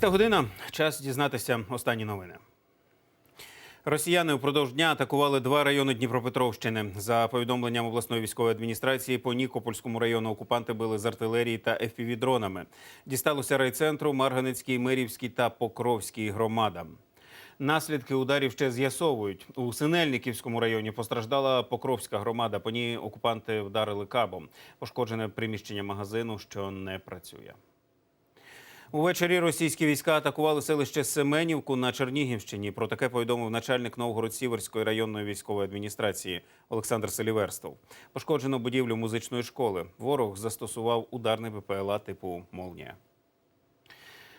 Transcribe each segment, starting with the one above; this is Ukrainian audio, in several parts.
15 година. Час дізнатися останні новини. Росіяни впродовж дня атакували два райони Дніпропетровщини. За повідомленням обласної військової адміністрації, по Нікопольському району окупанти били з артилерії та FPV-дронами. Дісталося райцентру, Марганецькій, Мирівській та Покровській громадам. Наслідки ударів ще з'ясовують. У Синельниківському районі постраждала Покровська громада. По ній окупанти вдарили кабом. Пошкоджене приміщення магазину, що не працює. Увечері російські війська атакували селище Семенівку на Чернігівщині. Про таке повідомив начальник Новгород-Сіверської районної військової адміністрації Олександр Селіверстов. Пошкоджено будівлю музичної школи. Ворог застосував ударний БПЛА типу Молнія.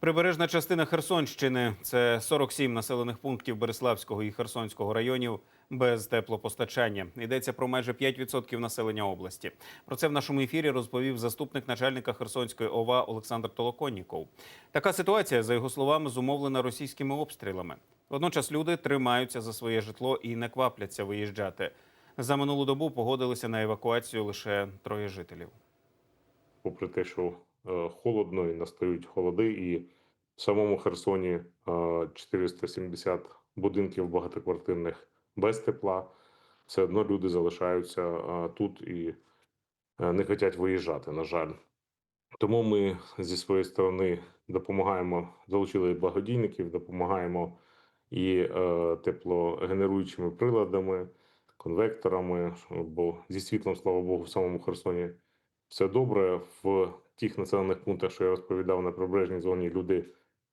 Прибережна частина Херсонщини це 47 населених пунктів Береславського і Херсонського районів без теплопостачання. Йдеться про майже 5% населення області. Про це в нашому ефірі розповів заступник начальника Херсонської ОВА Олександр Толоконніков. Така ситуація, за його словами, зумовлена російськими обстрілами. Водночас люди тримаються за своє житло і не квапляться виїжджати. За минулу добу погодилися на евакуацію лише троє жителів. попри те, що е, холодно і настають холоди, і в самому Херсоні е, 470 будинків багатоквартирних без тепла, все одно люди залишаються е, тут і е, не хочуть виїжджати, на жаль. Тому ми зі своєї сторони допомагаємо, залучили благодійників, допомагаємо і е, теплогенеруючими приладами, конвекторами, бо зі світлом, слава Богу, в самому Херсоні все добре. В тих населених пунктах, що я розповідав на прибережній зоні, люди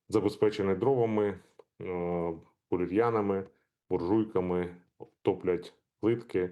забезпечені дровами, е, бурів'янами, буржуйками, топлять плитки.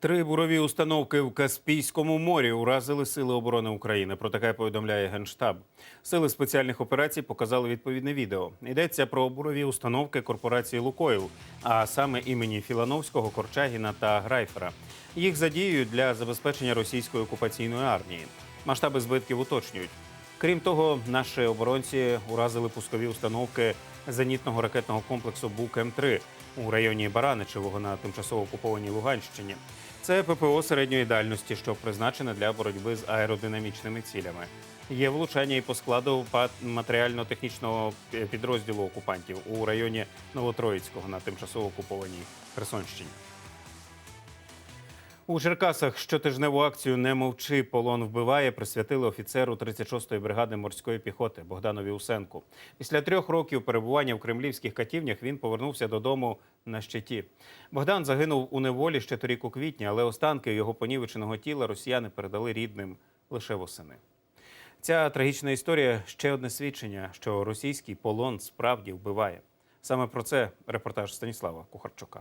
Три бурові установки в Каспійському морі уразили Сили оборони України. Про таке повідомляє Генштаб. Сили спеціальних операцій показали відповідне відео. Йдеться про бурові установки корпорації Лукойл, а саме імені Філановського, Корчагіна та Грайфера. Їх задіюють для забезпечення російської окупаційної армії. Масштаби збитків уточнюють. Крім того, наші оборонці уразили пускові установки зенітного ракетного комплексу Бук М3 у районі Бараничевого на тимчасово окупованій Луганщині. Це ППО середньої дальності, що призначене для боротьби з аеродинамічними цілями. Є влучання і по складу матеріально-технічного підрозділу окупантів у районі Новотроїцького на тимчасово окупованій Херсонщині. У Черкасах щотижневу акцію Не мовчи, полон вбиває присвятили офіцеру 36-ї бригади морської піхоти Богданові Усенку. Після трьох років перебування в кремлівських катівнях він повернувся додому на щиті. Богдан загинув у неволі ще торік у квітні, але останки його понівеченого тіла росіяни передали рідним лише восени. Ця трагічна історія ще одне свідчення, що російський полон справді вбиває. Саме про це репортаж Станіслава Кухарчука.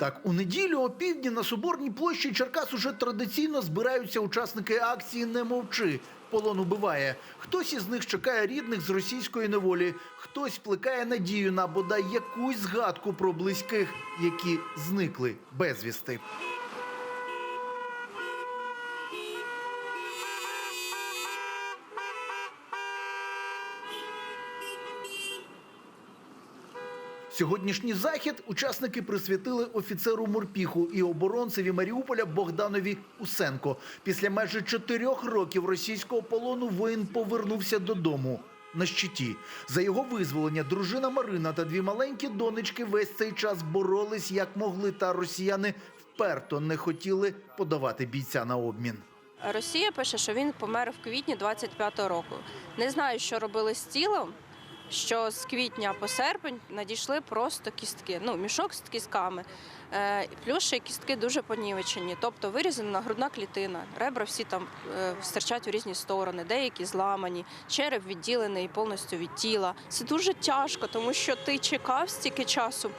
Так, у неділю опівдні на Соборній площі Черкас уже традиційно збираються учасники акції Не мовчи. Полон убиває. Хтось із них чекає рідних з російської неволі, хтось плекає надію на бодай якусь згадку про близьких, які зникли безвісти. Сьогоднішній захід учасники присвятили офіцеру морпіху і оборонцеві Маріуполя Богданові Усенко. Після майже чотирьох років російського полону воїн повернувся додому. На щиті за його визволення дружина Марина та дві маленькі донечки весь цей час боролись як могли, та росіяни вперто не хотіли подавати бійця на обмін. Росія пише, що він помер в квітні 25-го року. Не знаю, що робили з тілом. Що з квітня по серпень надійшли просто кістки, ну мішок з кістками. Е, плюс ще кістки дуже понівечені, тобто вирізана грудна клітина, ребра всі там е, стирчать у різні сторони, деякі зламані, череп відділений повністю від тіла. Це дуже тяжко, тому що ти чекав стільки часу.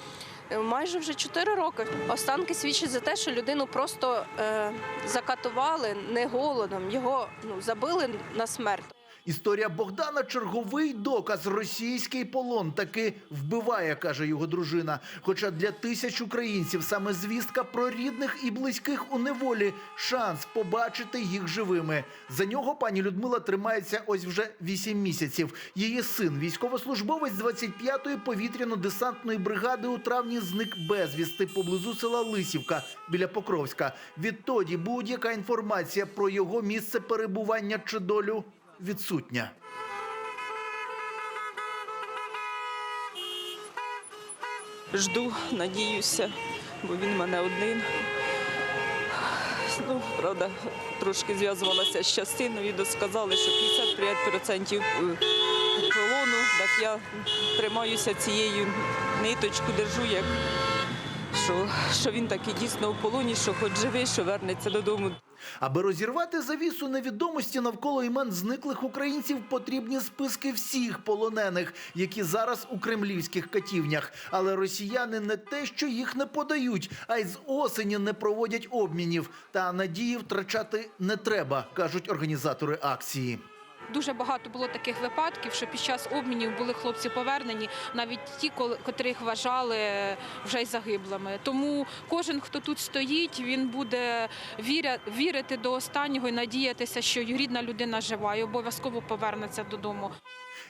е, Майже вже 4 роки. Останки свідчать за те, що людину просто е, закатували не голодом, його ну, забили на смерть. Історія Богдана черговий доказ. Російський полон таки вбиває, каже його дружина. Хоча для тисяч українців саме звістка про рідних і близьких у неволі шанс побачити їх живими. За нього пані Людмила тримається ось вже вісім місяців. Її син, військовослужбовець 25-ї повітряно-десантної бригади, у травні зник безвісти поблизу села Лисівка біля Покровська. Відтоді будь-яка інформація про його місце перебування чи долю відсутня. Жду, надіюся, бо він мене один. Ну, правда, трошки зв'язувалася з частиною, то сказали, що 55% полону. Так я тримаюся цією ниточку, держу, як що, що він таки дійсно в полоні, що хоч живий, що вернеться додому. Аби розірвати завісу невідомості навколо імен зниклих українців, потрібні списки всіх полонених, які зараз у кремлівських катівнях. Але росіяни не те, що їх не подають, а й з осені не проводять обмінів. Та надії втрачати не треба, кажуть організатори акції. Дуже багато було таких випадків, що під час обмінів були хлопці повернені, навіть ті, котрих вважали вже й загиблими. Тому кожен, хто тут стоїть, він буде вірити до останнього і надіятися, що рідна людина жива і обов'язково повернеться додому.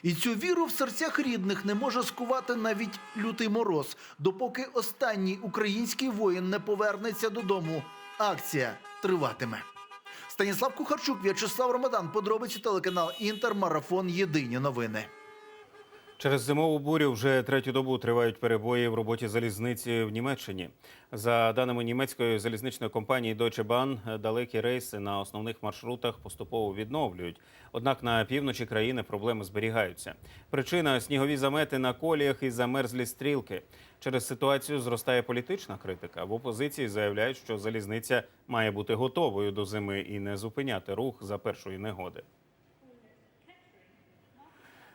І цю віру в серцях рідних не може скувати навіть лютий мороз, допоки останній український воїн не повернеться додому. Акція триватиме. Станіслав Кухарчук, В'ячеслав Ромадан. Подробиці телеканал Інтер. Марафон. Єдині новини. Через зимову бурю вже третю добу тривають перебої в роботі залізниці в Німеччині. За даними німецької залізничної компанії Deutsche Bahn, далекі рейси на основних маршрутах поступово відновлюють. Однак на півночі країни проблеми зберігаються. Причина снігові замети на коліях і замерзлі стрілки. Через ситуацію зростає політична критика. В опозиції заявляють, що залізниця має бути готовою до зими і не зупиняти рух за першої негоди.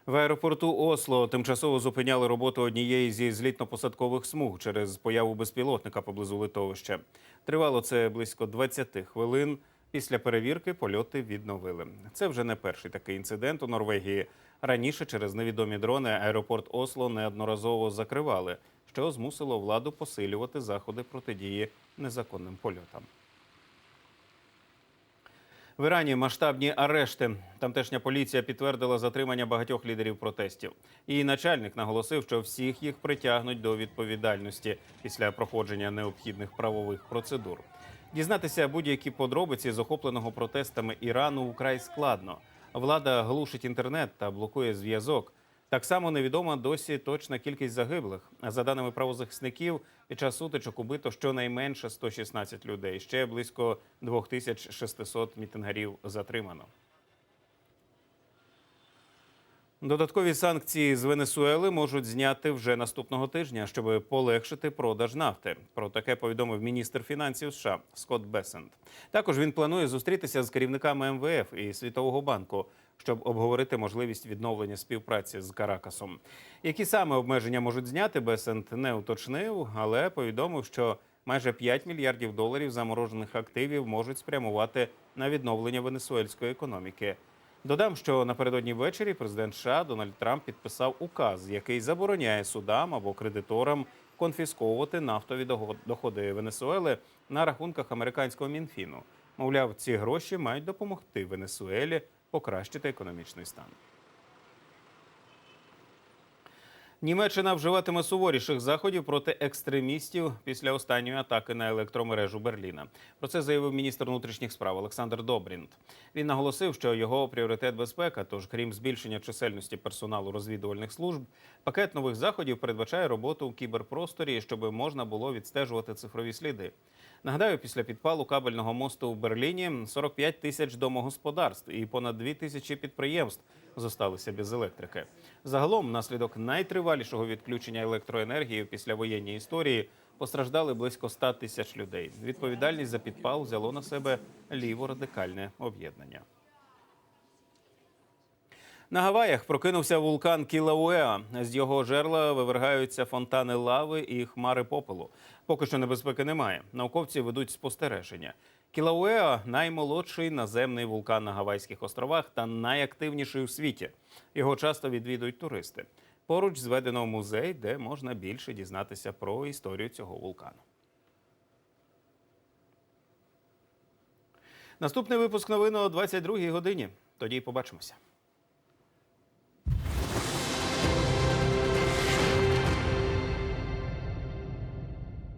В аеропорту Осло тимчасово зупиняли роботу однієї зі злітно-посадкових смуг через появу безпілотника поблизу литовища. Тривало це близько 20 хвилин. Після перевірки польоти відновили. Це вже не перший такий інцидент у Норвегії. Раніше через невідомі дрони аеропорт Осло неодноразово закривали, що змусило владу посилювати заходи протидії незаконним польотам. В Ірані масштабні арешти. Тамтешня поліція підтвердила затримання багатьох лідерів протестів. Її начальник наголосив, що всіх їх притягнуть до відповідальності після проходження необхідних правових процедур. Дізнатися будь-які подробиці з охопленого протестами Ірану вкрай складно. Влада глушить інтернет та блокує зв'язок. Так само невідома досі точна кількість загиблих. За даними правозахисників, під час сутичок убито щонайменше 116 людей. Ще близько 2600 мітингарів затримано. Додаткові санкції з Венесуели можуть зняти вже наступного тижня, щоб полегшити продаж нафти. Про таке повідомив міністр фінансів США Скотт Бесент. Також він планує зустрітися з керівниками МВФ і Світового банку, щоб обговорити можливість відновлення співпраці з Каракасом. Які саме обмеження можуть зняти, Бесент не уточнив, але повідомив, що майже 5 мільярдів доларів заморожених активів можуть спрямувати на відновлення венесуельської економіки. Додам, що напередодні ввечері президент США Дональд Трамп підписав указ, який забороняє судам або кредиторам конфісковувати нафтові доходи Венесуели на рахунках американського мінфіну. Мовляв, ці гроші мають допомогти Венесуелі покращити економічний стан. Німеччина вживатиме суворіших заходів проти екстремістів після останньої атаки на електромережу Берліна. Про це заявив міністр внутрішніх справ Олександр Добрінт. Він наголосив, що його пріоритет безпека. Тож, крім збільшення чисельності персоналу розвідувальних служб, пакет нових заходів передбачає роботу в кіберпросторі, щоб можна було відстежувати цифрові сліди. Нагадаю, після підпалу кабельного мосту в Берліні 45 тисяч домогосподарств і понад 2 тисячі підприємств зосталися без електрики. Загалом, внаслідок найтривалішого відключення електроенергії в післявоєнній історії постраждали близько 100 тисяч людей. Відповідальність за підпал взяло на себе ліворадикальне об'єднання. На Гаваях прокинувся вулкан Кілауеа. З його жерла вивергаються фонтани лави і хмари попелу. Поки що небезпеки немає. Науковці ведуть спостереження. Кілауеа наймолодший наземний вулкан на Гавайських островах та найактивніший у світі. Його часто відвідують туристи. Поруч зведено музей, де можна більше дізнатися про історію цього вулкану. Наступний випуск новин о 22-й годині. Тоді побачимося.